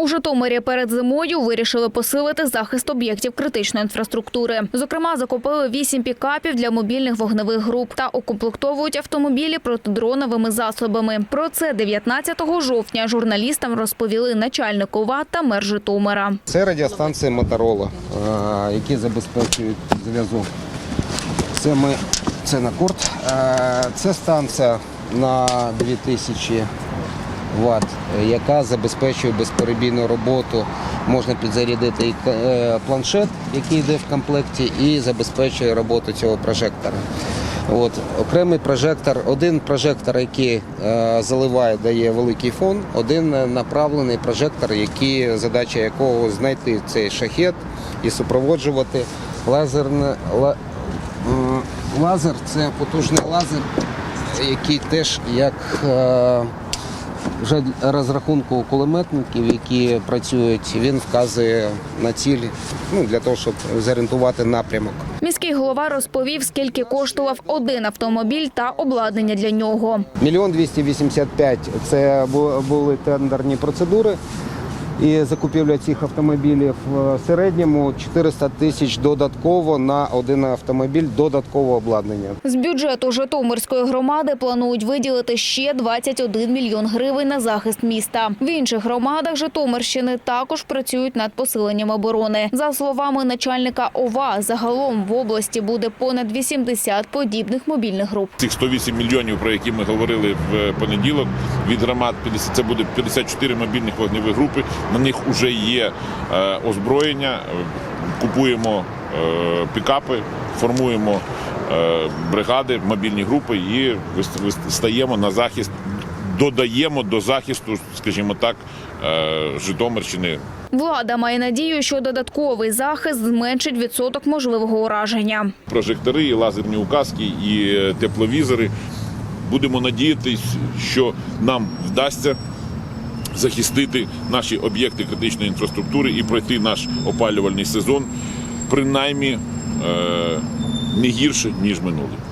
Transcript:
У Житомирі перед зимою вирішили посилити захист об'єктів критичної інфраструктури. Зокрема, закупили вісім пікапів для мобільних вогневих груп та укомплектовують автомобілі протидроновими засобами. Про це 19 жовтня журналістам розповіли начальник ОВА та мер Житомира. Це радіостанції Моторола, е, які забезпечують зв'язок. Це ми це на корт. Е, Це станція на 2000 Вт, яка забезпечує безперебійну роботу. Можна підзарядити і е, планшет, який йде в комплекті, і забезпечує роботу цього прожектора. От, окремий прожектор, один прожектор, який е, заливає, дає великий фон, один е, направлений прожектор, який, задача якого знайти цей шахет і супроводжувати лазерне, ла, лазер це потужний лазер, який теж як е, вже розрахунку кулеметників, які працюють, він вказує на ціль ну, для того, щоб зорієнтувати напрямок. Міський голова розповів, скільки коштував один автомобіль та обладнання для нього. Мільйон 285 – це були тендерні процедури. І закупівля цих автомобілів в середньому 400 тисяч додатково на один автомобіль додаткового обладнання. З бюджету Житомирської громади планують виділити ще 21 мільйон гривень на захист міста. В інших громадах Житомирщини також працюють над посиленням оборони. За словами начальника ОВА, загалом в області буде понад 80 подібних мобільних груп. Цих 108 мільйонів, про які ми говорили в понеділок, від громад 50, це буде 54 мобільних вогневих групи. На них вже є е, озброєння. Купуємо е, пікапи, формуємо е, бригади, мобільні групи і стаємо на захист, додаємо до захисту, скажімо так, Житомирщини Влада має надію, що додатковий захист зменшить відсоток можливого ураження. прожектори, і лазерні указки, і тепловізори. Будемо надіятись, що нам вдасться захистити наші об'єкти критичної інфраструктури і пройти наш опалювальний сезон принаймні е, не гірше, ніж минулий.